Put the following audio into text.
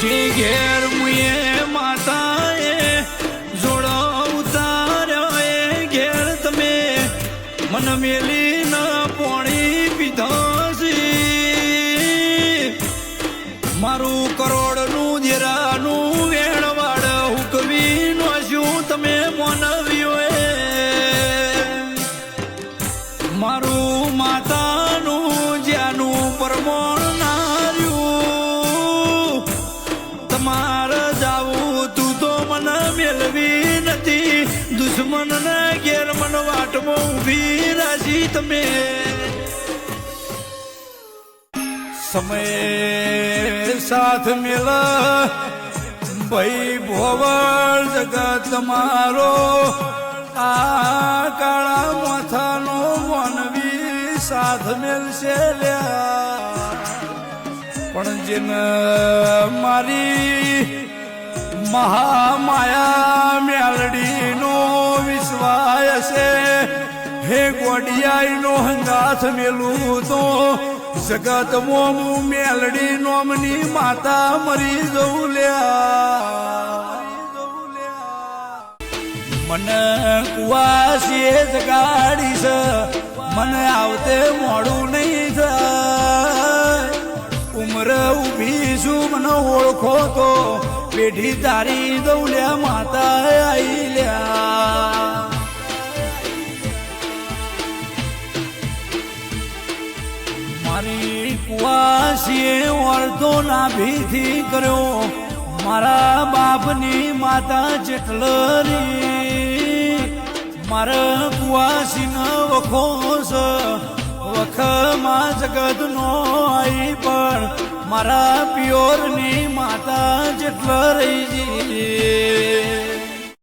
જે ઘેર મુએ માતાએ જોડો ઉતાર્યો એ ઘેર તમે. મન મેલી ન પોણી પીધો મારું કરોડનું મેળવી નથી દુશ્મનને ઘેર મન વાટમાં ઊભી રાશી તમે. સમય સાથ મિલા ભાઈ ભોવર જગત તમારો આ કાળા માથાનો વનવી સાથ મેલશે લ્યા. પણ જેને મારી મહામાયા મેલડીનો વિશ્વાય છે. હે ગોડિયાઈનો હંગાથ મેલું તો જગત મોમું મેલડી નોમની માતા મરી જવું લ્યા. મને કુવાસીએ જગાડી છે મને આવતે મોડું નહીં ઊભી છું મને ઓળખો તો પેઢી તારી દૌલ્યા માતા આઈ લ્યા. મારી કુવાસીએ અડધો નાભીથી કર્યો, મારા બાપની માતા જેટલરી મારા કુવાસીનો વખો છે નો આઈ પણ મારા પિયોરની માતા જેટલા રહી જી